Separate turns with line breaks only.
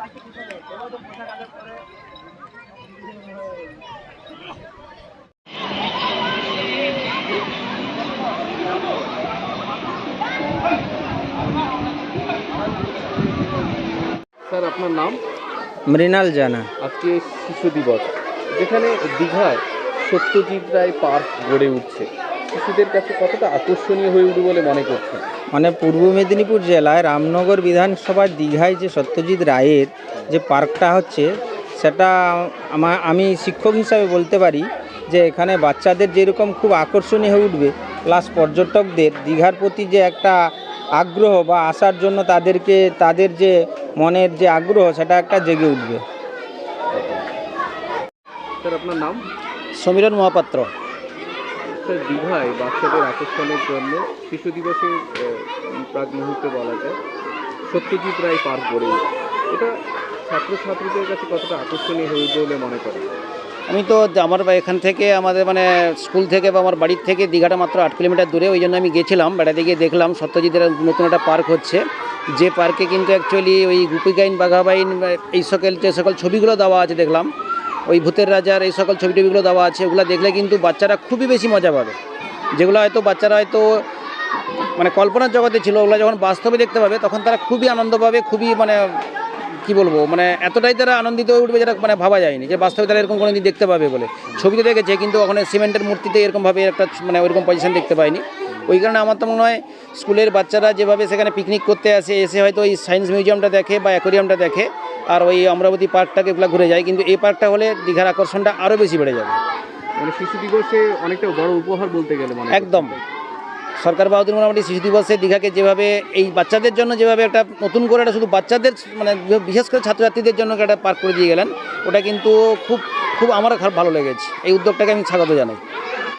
Sir আপনার নাম?
মৃণাল জানা।
আজকে শিশু দিবস। যেখানে দীঘায় সত্যজিৎ রায় পার্ক গড়ে উঠছে। শিশুদের কাছে কতটা আকর্ষণীয় হয়ে উঠবে বলে মনে করছেন?
মানে পূর্ব মেদিনীপুর জেলায় রামনগর বিধানসভার দীঘায় যে সত্যজিৎ রায়ের যে পার্কটা হচ্ছে সেটা আমা আমি শিক্ষক হিসাবে বলতে পারি যে এখানে বাচ্চাদের যেরকম খুব আকর্ষণীয় হয়ে উঠবে প্লাস পর্যটকদের দীঘার প্রতি যে একটা আগ্রহ বা আসার জন্য তাদেরকে তাদের যে মনের যে আগ্রহ সেটা একটা জেগে উঠবে।
স্যার আপনার নাম?
সমীরণ মহাপাত্র।
স্যার দীঘায় বাচ্চাদের আকর্ষণের জন্য শিশু দিবসের প্রাক মুহূর্তে বলা যায়, সত্যজিৎ রায় পার্ক উঠছে। এটা ছাত্রছাত্রীদের কাছে কতটা আকর্ষণীয় হয়ে বলে মনে করেন?
আমি তো আমার এখান থেকে আমাদের মানে স্কুল থেকে বা আমার বাড়ির থেকে দীঘাটা মাত্র আট কিলোমিটার দূরে, ওই জন্য আমি গেছিলাম, বেড়াতে গিয়ে দেখলাম সত্যজিতের নতুন একটা পার্ক হচ্ছে। যে পার্কে কিন্তু অ্যাকচুয়ালি ওই গুপিগাইন বাঘাবাইন এই সকল যে সকল ছবিগুলো দেওয়া আছে দেখলাম। ওই ভূতের রাজার এই সকল ছবি টবিগুলো দেওয়া আছে, ওগুলো দেখলে কিন্তু বাচ্চারা খুবই বেশি মজা পাবে। যেগুলো হয়তো বাচ্চারা হয়তো মানে কল্পনার জগতে ছিল, ওগুলো যখন বাস্তবে দেখতে পাবে, তখন তারা খুবই আনন্দ পাবে, খুবই মানে কি বলব মানে এতটাই তারা আনন্দিত হয়ে উঠবে যেটা মানে ভাবা যায়নি, যে বাস্তবে তারা এরকম কোনো দিন দেখতে পাবে বলে। ছবিতে দেখেছে, কিন্তু ওখানে সিমেন্টের মূর্তিতে এরকমভাবে একটা মানে ওইরকম পজিশন দেখতে পায়নি। ওই কারণে আমার তো মনে হয়, স্কুলের বাচ্চারা যেভাবে সেখানে পিকনিক করতে আসে, এসে হয়তো ওই সায়েন্স মিউজিয়ামটা দেখে বা অ্যাকোরিয়ামটা দেখে আর ওই অমরাবতী পার্কটাকে এগুলো ঘুরে যায়। কিন্তু এই পার্কটা হলে দীঘার আকর্ষণটা আরও বেশি বেড়ে যাবে।
মানে শিশু দিবসে অনেকটা বড় উপহার বলতে গেলে মানে
একদম। সরকার বাহাদুর মোটামুটি শিশু দিবসে দীঘাকে যেভাবে এই বাচ্চাদের জন্য যেভাবে একটা নতুন করে একটা শুধু বাচ্চাদের মানে বিশেষ করে ছাত্রছাত্রীদের জন্য একটা পার্ক করে দিয়ে গেলেন ওটা কিন্তু খুব খুব আমার ভালো লেগেছে। এই উদ্যোগটাকে আমি স্বাগত জানাই।